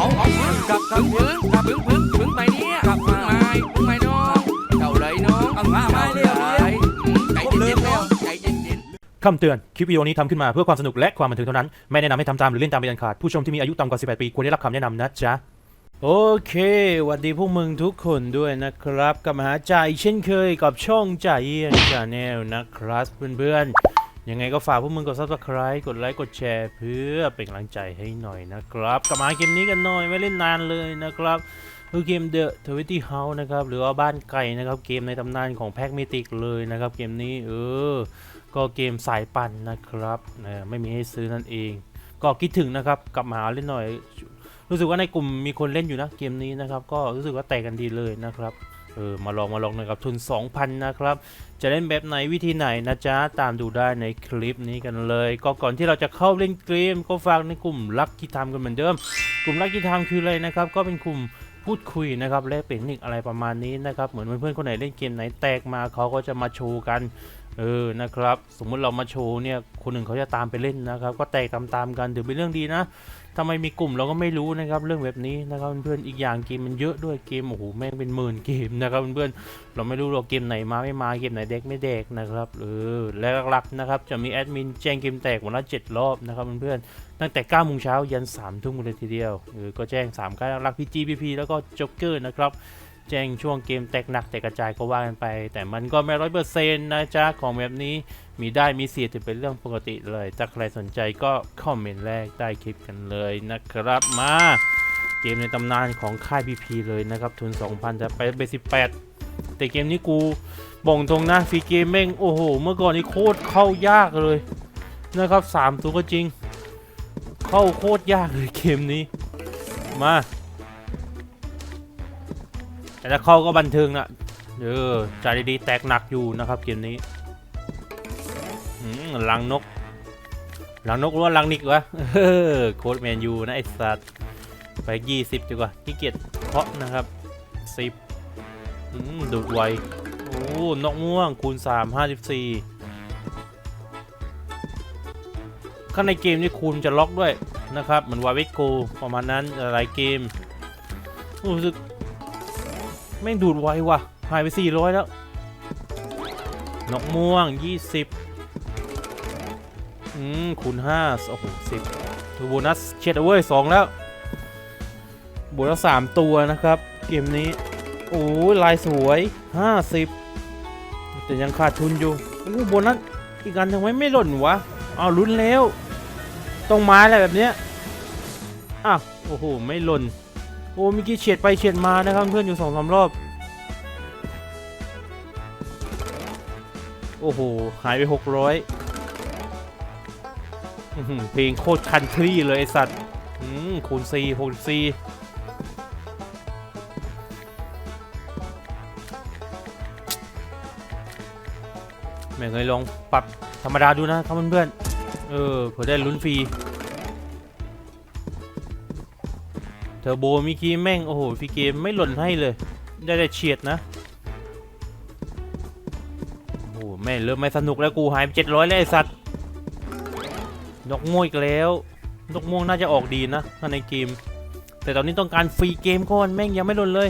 เอาเอาพึ่งกลับกลับพึ่งกลับพึ่งพึ่งพึ่งไปเนี่ยกลับพึ่งไม้พึ่งไม้น้องเจ้าเลยน้องเอามาไม้เร็วเลยใจเย็นๆแล้วใจเย็นๆคำเตือน คลิปวิดีโอนี้ทำขึ้นมาเพื่อความสนุกและความบันเทิงเท่านั้น ไม่แนะนำให้ทำตามหรือเล่นตามเป็นอันขาด ผู้ชมที่มีอายุต่ำกว่า 18 ปีควรได้รับคำแนะนำนะจ๊ะโอเคหวัสดีพวกมึงทุกคนด้วยนะครับ กลับมาหาใจายเช่นเคยกับช่องใจายเอียนชาแนลนะครับเพื่อนๆ ยังไงก็ฝากพวกมึงกด subscribe กดไลค์กดแชร์เพื่อเป็นกำลังใจให้หน่อยนะครับกลับมาเกมนี้กันหน่อยไม่เล่นนานเลยนะครับคือเกม The Twenty House นะครับหรือว่าบ้านไก่นะครับเกมในตำนานของแพ็กมิติกเลยนะครับเกมนี้เออก็เกมสายปั่นนะครับไม่มีให้ซื้อนั่นเอง ก็คิดถึงนะครับกลับมาหาเล่นหน่อย รู้สึกว่าในกลุ่มมีคนเล่นอยู่นะเกมนี้นะครับ ก็รู้สึกว่าแตกกันดีเลยนะครับ เออมาลองมาลองนะครับทุน 2,000 นะครับ จะเล่นแบบไหนวิธีไหนนะจ๊ะ ตามดูได้ในคลิปนี้กันเลย ก็ก่อนที่เราจะเข้าเล่นเกมก็ฝากในกลุ่มลักกี้ไทม์กันเหมือนเดิม กลุ่มลักกี้ไทม์คืออะไรนะครับ ก็เป็นกลุ่มพูดคุยนะครับแลกเปลี่ยนนิคอะไรประมาณนี้นะครับ เหมือนเพื่อนๆคนไหนเล่นเกมไหนแตกมาเขาก็จะมาโชว์กันเออนะครับ สมมุติเรามาโชว์เนี่ยคนหนึ่งเขาจะตามไปเล่นนะครับ ก็แตกตามๆกันถือเป็นเรื่องดีนะ ทำไมมีกลุ่มเราก็ไม่รู้นะครับเรื่องแบบนี้นะครับเพื่อนๆอีกอย่างเกมมันเยอะด้วยเกมโอ้โหแม่งเป็นหมื่นเกมนะครับเพื่อนๆเราไม่รู้เราเกมไหนมาไม่มาเกมไหนเด็กไม่เด็กนะครับเออและหลักๆนะครับจะมีแอดมินแจ้งเกมแตกวันละเจ็ดรอบนะครับเพื่อนๆตั้งแต่9โมงเช้ายัน3ทุ่มเลยทีเดียวเออก็แจ้ง3ค่ายหลักๆ PG PP แล้วก็จ็อกเกอร์นะครับ แจ้งช่วงเกมแตกหนักแตกกระจายก็ว่ากันไป แต่มันก็ไม่ร้อยเปอร์เซ็นต์นะจ๊ะ ของแบบนี้มีได้มีเสียถือเป็นเรื่องปกติเลย ถ้าใครสนใจก็คอมเมนต์แรกใต้คลิปกันเลยนะครับมาเกมในตำนานของค่าย PP เลยนะครับทุน 2,000จะไปเบสิ18แต่เกมนี้กูบ่งตรงนะฟรีเกมแม่งโอ้โห เมื่อก่อนนี้โคตรเข้ายากเลยนะครับ3ตัวก็จริง เข้าโคตรยากเลยเกมนี้มา แต่ถ้าเข้าก็บันเทิงนะเออใจดีๆแตกหนักอยู่นะครับเกมนี้ลังนกลังนกหรือว่าลังนิกวะเออโค้ดแมนยูนะไอ้สัตว์ไปยี่สิบดีกว่าขี้เกียจเคาะนะครับสิบดูดไวโอ้นกม่วงคูณ 3 54 ข้างในเกมนี่คูณจะล็อกด้วยนะครับ เหมือนวาวิโกประมาณนั้นหลายเกมรู้สึก แม่งดูดไวว่ะ หายไป 400 แล้ว นกม่วง 20 อืม คูณ5โอ้โห10โบนัสเช็ดเอาเว้ย2แล้ว โบนัส3ตัวนะครับ เกมนี้ โอ้ยลายสวย 50 แต่ยังขาดทุนอยู่โอ้โหโบนัสอีกอันทำไมไม่หล่นวะอ้าวลุ้นแล้ว ต้องไม้อะไรแบบเนี้ยอ้าวโอ้โห ไม่หล่น อ้เมื่อกี้เฉียดไปเฉียดมานะครับเพื่อนอยู่สองสามรอบ โอ้โห หายไปหกร้อยเพลงโคตรคันทรีเลยไอสัตว์อืมคูณสี่หกสี่แม่เลยลองปรับธรรมดาดูนะครับเพื่อนๆเออเผื่อได้ลุ้นฟรี เทอร์โบมีกี้แม่ง โอ้โหฟรีเกมไม่หล่นให้เลย ได้แต่เฉียดนะ โอ้แม่เริ่มไม่สนุกแล้วกูหายไปเจ็ดร้อยแล้วไอ้สัตว์นกม่วงอีกแล้วนกม่วงน่าจะออกดีนะถ้าในเกม แต่ตอนนี้ต้องการฟรีเกมก่อนแม่งยังไม่หล่นเลย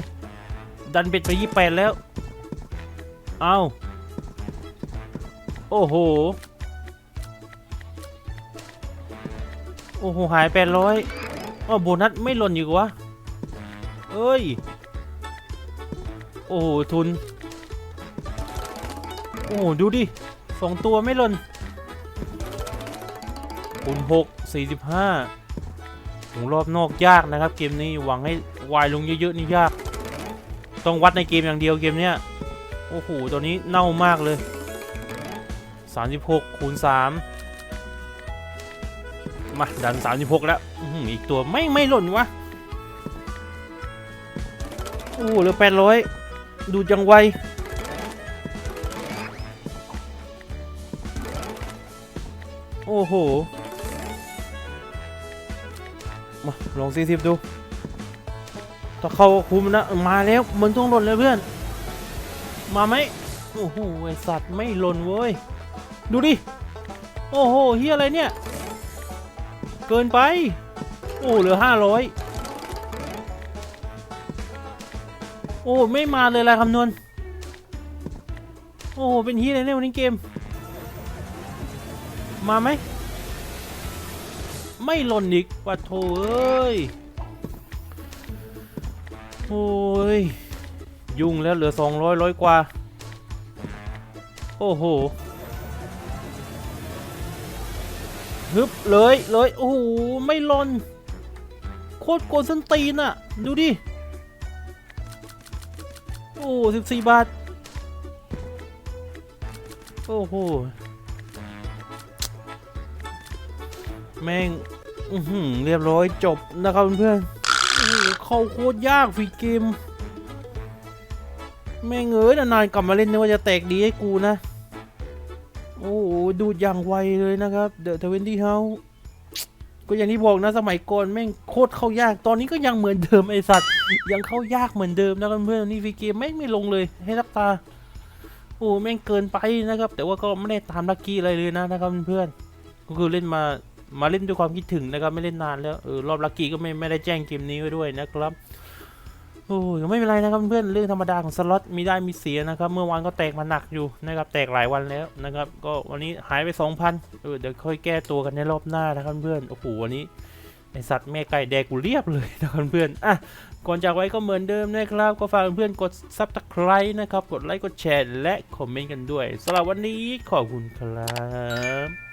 ดันเบ็ดไปยี่แปดแล้ว เอาโอ้โห โอ้โห หายแปดร้อย อ๋อโบนัสไม่หล่นอยู่วะเอ้ย โอ้โห ทุน โอ้โห ดูดิสองตัวไม่หล่นคูณหกสี่สิบห้าถึงรอบนอกยากนะครับ เกมนี้หวังให้วายลงเยอะๆนี่ยาก ต้องวัดในเกมอย่างเดียวเกมเนี้ย โอ้โหตัวนี้เน่ามากเลย 36คูณ3 มาดัน36แล้วอื้มอีกตัวไม่ไม่หล่นวะโอ้เหลือ800ดูจังไวโอ้โห มาลอง40ดูถ้าเข้าคุมนะ มาแล้วมันต้องหล่นเลยเพื่อน มาไหมโอ้โหไอสัตว์ไม่หล่นเว้ย ดูดิ โอ้โหเฮียอะไรเนี่ย เกินไป โอ้เหลือห้าร้อยโอ้ไม่มาเลยลายคำนวณ โอ้เป็นฮีเลยเนี่ยวันนี้เกม มาไหม ไม่หล่นอีกว่ดโถเอ้ย โอ้ย ยุ่งแล้วเหลือ 200ร้อยกว่า โอ้โห ฮึบเลยเลยโอ้โหไม่หล่นโคตรโกนส้นตีนอะดูดิ โอ้สิบสี่บาท โอ้โห แม่งอือหือเรียบร้อยจบนะครับเพื่อนเข้าโคตรยากฟรีเกม แม่งเอ้ยนานๆกลับมาเล่นนึกว่าจะแตกดีให้กูนะ โอ้โหดูดอย่างไวเลยนะครับเดอะทเวนตี้เฮาก็อย่างที่บอกนะสมัยก่อนแม่งโคตรเข้ายาก ตอนนี้ก็ยังเหมือนเดิมไอสัตว์ ยังเข้ายากเหมือนเดิมนะเพื่อนนี่ฟีเกมแม่งไม่ลงเลยให้รับตา โอ้แม่งเกินไปนะครับ แต่ว่าก็ไม่ได้ตามลักกี้อะไรเลยนะนะครับเพื่อนก็คือเล่นมามาเล่นด้วยความคิดถึงนะครับไม่เล่นนานแล้วเออรอบลักกี้ก็ไม่ไม่ได้แจ้งเกมนี้ไว้ด้วยนะครับ โอ้ยไม่เป็นไรนะครับเพื่อนเรื่องธรรมดาของสล็อตมีได้มีเสียนะครับ เมื่อวานก็แตกมาหนักอยู่นะครับแตกหลายวันแล้วนะครับ ก็วันนี้หายไป 2,000เออเดี๋ยวค่อยแก้ตัวกันในรอบหน้านะครับเพื่อนโอ้โหวันนี้ไอสัตว์แม่ไก่แดกกูเรียบเลยนะครับเพื่อนอะก่อนจากไว้ก็เหมือนเดิมนะครับ ก็ฝากเพื่อนกด subscribe นะครับ กดไลค์กดแชร์และคอมเมนต์กันด้วยสำหรับวันนี้ขอบคุณครับ